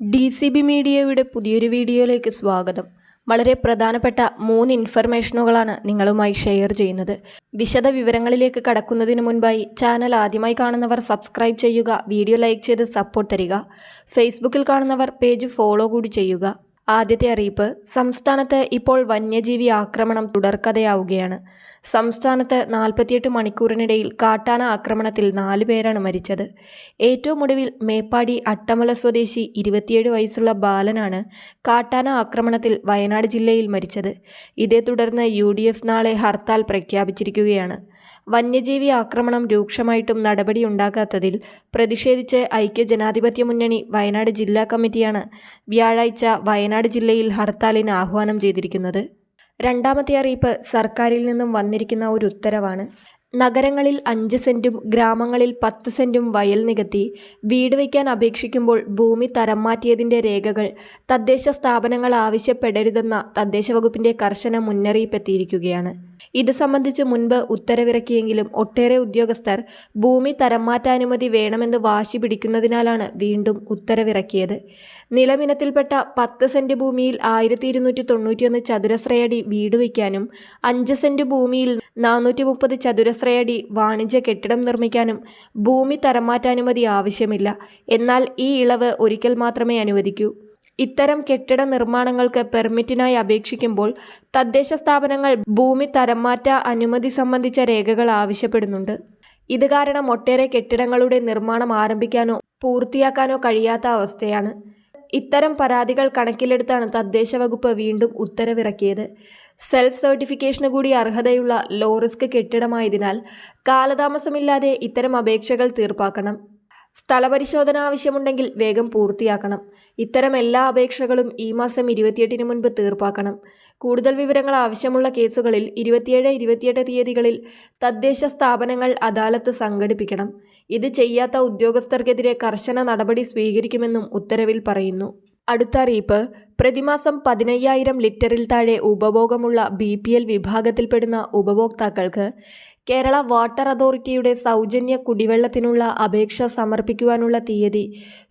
D C B മീഡിയയുടെ പുതിയൊരു വീഡിയോയിലേക്ക് സ്വാഗതം. വളരെ പ്രധാനപ്പെട്ട മൂന്ന് ഇൻഫർമേഷനുകളാണ് നിങ്ങളുമായി ഷെയർ ചെയ്യുന്നത്. വിശദ വിവരങ്ങളിലേക്ക് കടക്കുന്നതിന് മുൻപായി ചാനൽ ആദ്യമായി കാണുന്നവർ സബ്സ്ക്രൈബ് ചെയ്യുക വീഡിയോ ലൈക്ക് ചെയ്ത് സപ്പോർട്ട് തരിക. ഫേസ്ബുക്കിൽ കാണുന്നവർ പേജ് ഫോളോ കൂടി ചെയ്യുക. ആദ്യത്തെ അറിയിപ്പ് സംസ്ഥാനത്ത് ഇപ്പോൾ വന്യജീവി ആക്രമണം തുടർക്കഥയാവുകയാണ്. സംസ്ഥാനത്ത് നാൽപ്പത്തിയെട്ട് മണിക്കൂറിനിടയിൽ കാട്ടാന ആക്രമണത്തിൽ നാലു പേരാണ് മരിച്ചത്. ഏറ്റവും ഒടുവിൽ മേപ്പാടി അട്ടമല സ്വദേശി ഇരുപത്തിയേഴ് വയസ്സുള്ള ബാലനാണ് കാട്ടാന ആക്രമണത്തിൽ വയനാട് ജില്ലയിൽ മരിച്ചത്. ഇതേ തുടർന്ന് യു ഡി എഫ് നാളെ ഹർത്താൽ പ്രഖ്യാപിച്ചിരിക്കുകയാണ്. വന്യജീവി ആക്രമണം രൂക്ഷമായിട്ടും നടപടിയുണ്ടാകാത്തതിൽ പ്രതിഷേധിച്ച് ഐക്യ ജനാധിപത്യ മുന്നണി വയനാട് ജില്ലാ കമ്മിറ്റിയാണ് വ്യാഴാഴ്ച വയനാട് ജില്ലയിൽ ഹർത്താലിന് ആഹ്വാനം ചെയ്തിരിക്കുന്നത്. രണ്ടാമത്തെ അറിയിപ്പ് സർക്കാരിൽ നിന്നും വന്നിരിക്കുന്ന ഒരു ഉത്തരവാണ്. നഗരങ്ങളിൽ അഞ്ച് സെന്റും ഗ്രാമങ്ങളിൽ പത്ത് സെന്റും വയൽ നികത്തി വീട് വയ്ക്കാൻ അപേക്ഷിക്കുമ്പോൾ ഭൂമി തരം മാറ്റിയതിന്റെ രേഖകൾ തദ്ദേശ സ്ഥാപനങ്ങൾ ആവശ്യപ്പെടരുതെന്ന തദ്ദേശ വകുപ്പിന്റെ കർശന മുന്നറിയിപ്പ് എത്തിയിരിക്കുകയാണ് ഇത് സംബന്ധിച്ച് മുൻപ് ഉത്തരവിറക്കിയെങ്കിലും ഒട്ടേറെ ഉദ്യോഗസ്ഥർ ഭൂമി തരംമാറ്റാനുമതി വേണമെന്ന് വാശി പിടിക്കുന്നതിനാലാണ് വീണ്ടും ഉത്തരവിറക്കിയത്. നിലമിനത്തിൽപ്പെട്ട പത്ത് സെന്റ് ഭൂമിയിൽ ആയിരത്തി ഇരുന്നൂറ്റി തൊണ്ണൂറ്റിയൊന്ന് ചതുരശ്രയടി വീട് വയ്ക്കാനും അഞ്ച് സെന്റ് ഭൂമിയിൽ നാനൂറ്റി മുപ്പത് ചതുരശ്രയടി വാണിജ്യ കെട്ടിടം നിർമ്മിക്കാനും ഭൂമി തരംമാറ്റാനുമതി ആവശ്യമില്ല. എന്നാൽ ഈ ഇളവ് ഒരിക്കൽ മാത്രമേ അനുവദിക്കൂ. ഇത്തരം കെട്ടിട നിർമ്മാണങ്ങൾക്ക് പെർമിറ്റിനായി അപേക്ഷിക്കുമ്പോൾ തദ്ദേശ സ്ഥാപനങ്ങൾ ഭൂമി തരംമാറ്റ അനുമതി സംബന്ധിച്ച രേഖകൾ ആവശ്യപ്പെടുന്നുണ്ട്. ഇത് കാരണം ഒട്ടേറെ കെട്ടിടങ്ങളുടെ നിർമ്മാണം ആരംഭിക്കാനോ പൂർത്തിയാക്കാനോ കഴിയാത്ത അവസ്ഥയാണ്. ഇത്തരം പരാതികൾ കണക്കിലെടുത്താണ് തദ്ദേശ വകുപ്പ് വീണ്ടും ഉത്തരവിറക്കിയത്. സെൽഫ് സർട്ടിഫിക്കേഷന് കൂടി അർഹതയുള്ള ലോ റിസ്ക് കെട്ടിടമായതിനാൽ കാലതാമസമില്ലാതെ ഇത്തരം അപേക്ഷകൾ തീർപ്പാക്കണം. സ്ഥലപരിശോധന ആവശ്യമുണ്ടെങ്കിൽ വേഗം പൂർത്തിയാക്കണം. ഇത്തരം എല്ലാ അപേക്ഷകളും ഈ മാസം ഇരുപത്തിയെട്ടിന് മുൻപ് തീർപ്പാക്കണം. കൂടുതൽ വിവരങ്ങൾ ആവശ്യമുള്ള കേസുകളിൽ ഇരുപത്തിയേഴ് ഇരുപത്തിയെട്ട് തീയതികളിൽ തദ്ദേശ സ്ഥാപനങ്ങൾ അദാലത്ത് സംഘടിപ്പിക്കണം. ഇത് ചെയ്യാത്ത ഉദ്യോഗസ്ഥർക്കെതിരെ കർശന നടപടി സ്വീകരിക്കുമെന്നും ഉത്തരവിൽ പറയുന്നു. അടുത്ത അറിയിപ്പ്. പ്രതിമാസം പതിനയ്യായിരം ലിറ്ററിൽ താഴെ ഉപഭോഗമുള്ള ബി പി എൽ വിഭാഗത്തിൽപ്പെടുന്ന ഉപഭോക്താക്കൾക്ക് കേരള വാട്ടർ അതോറിറ്റിയുടെ സൗജന്യ കുടിവെള്ളത്തിനുള്ള അപേക്ഷ സമർപ്പിക്കുവാനുള്ള തീയതി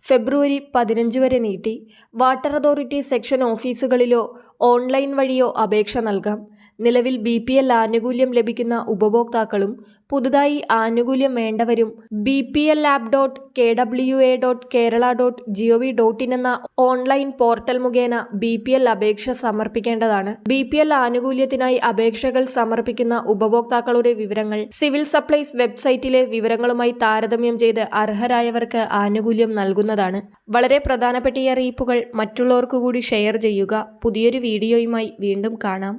ഫെബ്രുവരി പതിനഞ്ച് വരെ നീട്ടി. വാട്ടർ അതോറിറ്റി സെക്ഷൻ ഓഫീസുകളിലോ ഓൺലൈൻ വഴിയോ അപേക്ഷ നൽകാം. നിലവിൽ ബി പി എൽ ആനുകൂല്യം ലഭിക്കുന്ന ഉപഭോക്താക്കളും പുതുതായി ആനുകൂല്യം വേണ്ടവരും B P L app dot K W A dot Kerala dot G O V dot in എന്ന ഓൺലൈൻ പോർട്ടൽ മുഖേന ബി പി എൽ അപേക്ഷ സമർപ്പിക്കേണ്ടതാണ്. ബി പി എൽ ആനുകൂല്യത്തിനായി അപേക്ഷകൾ സമർപ്പിക്കുന്ന ഉപഭോക്താക്കളുടെ വിവരങ്ങൾ സിവിൽ സപ്ലൈസ് വെബ്സൈറ്റിലെ വിവരങ്ങളുമായി താരതമ്യം ചെയ്ത് അർഹരായവർക്ക് ആനുകൂല്യം നൽകുന്നതാണ്. വളരെ പ്രധാനപ്പെട്ട ഈ അറിയിപ്പുകൾ മറ്റുള്ളവർക്കു കൂടി ഷെയർ ചെയ്യുക. പുതിയൊരു വീഡിയോയുമായി വീണ്ടും കാണാം.